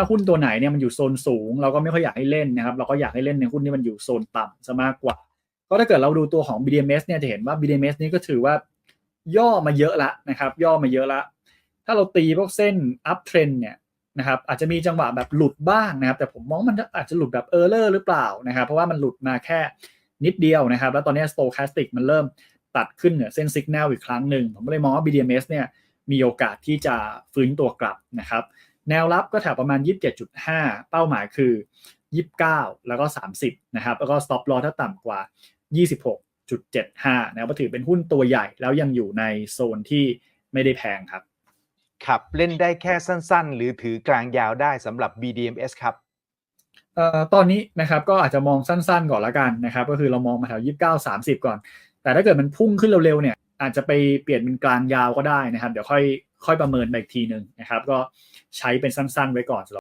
ถ้าหุ้นตัวไหนเนี่ยมันอยู่โซนสูง เราก็ไม่ค่อยอยากให้เล่นนะครับ เราก็อยากให้เล่นในหุ้นที่มันอยู่โซนต่ำซะมากกว่า ก็ถ้าเกิดเราดูตัวของ BDMs เนี่ยจะเห็นว่า BDMs นี่ก็ถือว่าย่อมาเยอะละนะครับ ย่อมาเยอะละ ถ้าเราตีพวกเส้น up trend เนี่ยนะครับอาจจะมีจังหวะแบบหลุดบ้างนะครับ แต่ผมมองมันอาจจะหลุดแบบเออร์เลอร์หรือเปล่านะครับ เพราะว่ามันหลุดมาแค่นิดเดียวนะครับ แล้วตอนนี้ stochastic มันเริ่มตัดขึ้นเหนือเส้น signal อีกครั้งหนึ่ง ผมก็เลยมองว่า BDMs เนี่ยมีโอกาสที่จะฟื้นตัวกลับนะครับ แนวรับก็แถวประมาณ 27.5 เป้าหมายคือ 29 แล้วก็ 30 นะครับ แล้วก็ stop loss ถ้าต่ำกว่า 26.75 นะครับก็ถือเป็นหุ้นตัวใหญ่แล้วยังอยู่ในโซนที่ไม่ได้แพงครับ ครับเล่นได้แค่สั้นๆ หรือถือกลางยาวได้สำหรับ BDMs ครับเอ่อตอนนี้นะครับก็อาจจะมองสั้นๆก่อนละกันนะครับ ก็คือเรามองมาแถว 29 30 ก่อน แต่ถ้าเกิดมันพุ่งขึ้นเร็วๆเนี่ย อาจจะไปเปลี่ยนเป็นกลางยาวก็ได้นะครับ เดี๋ยวค่อยค่อยประเมินไปอีกทีหนึ่งนะครับ ก็ใช้เป็นสั้นๆไว้ก่อน